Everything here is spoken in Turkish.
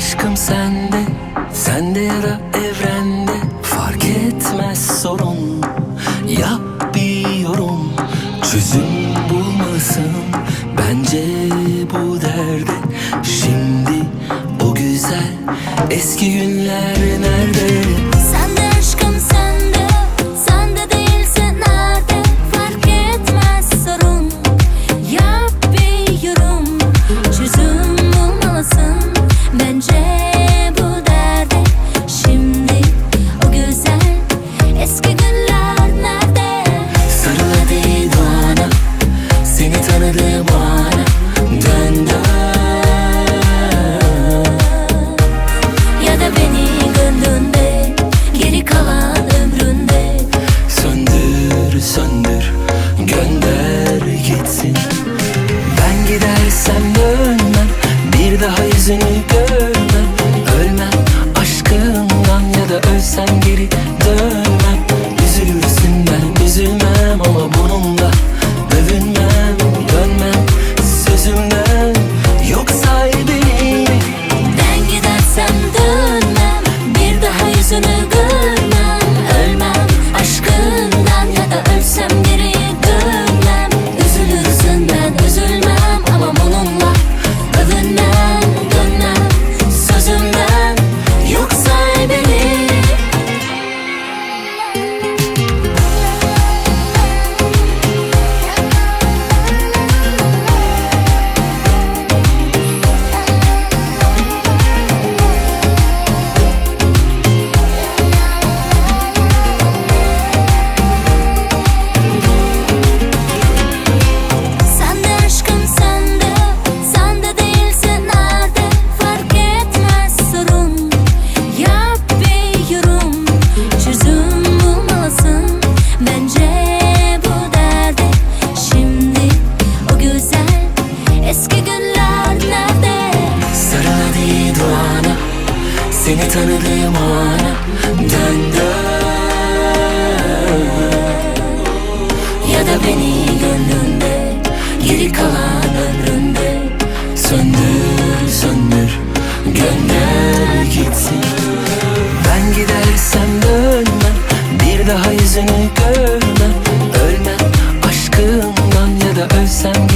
sende Sende ya da evrende. Fark etmez sorun Yap bir yorum. Çözüm bulmalısın Bence bu derde. Şimdi o güzel Eski günler Gönder gitsin. Ben gidersem dönmem Bir daha yüzünü görmem. Ölmem aşkından Ya da ölsem geri dönmem Seni tanıdığım ana dön dön. Ya da beni gönlünde Geri kalan ömründe. Söndür söndür Gönder gitsin. Ben gidersem dönmem Bir daha yüzünü görmem. Ölmem aşkımdan ya da ölsem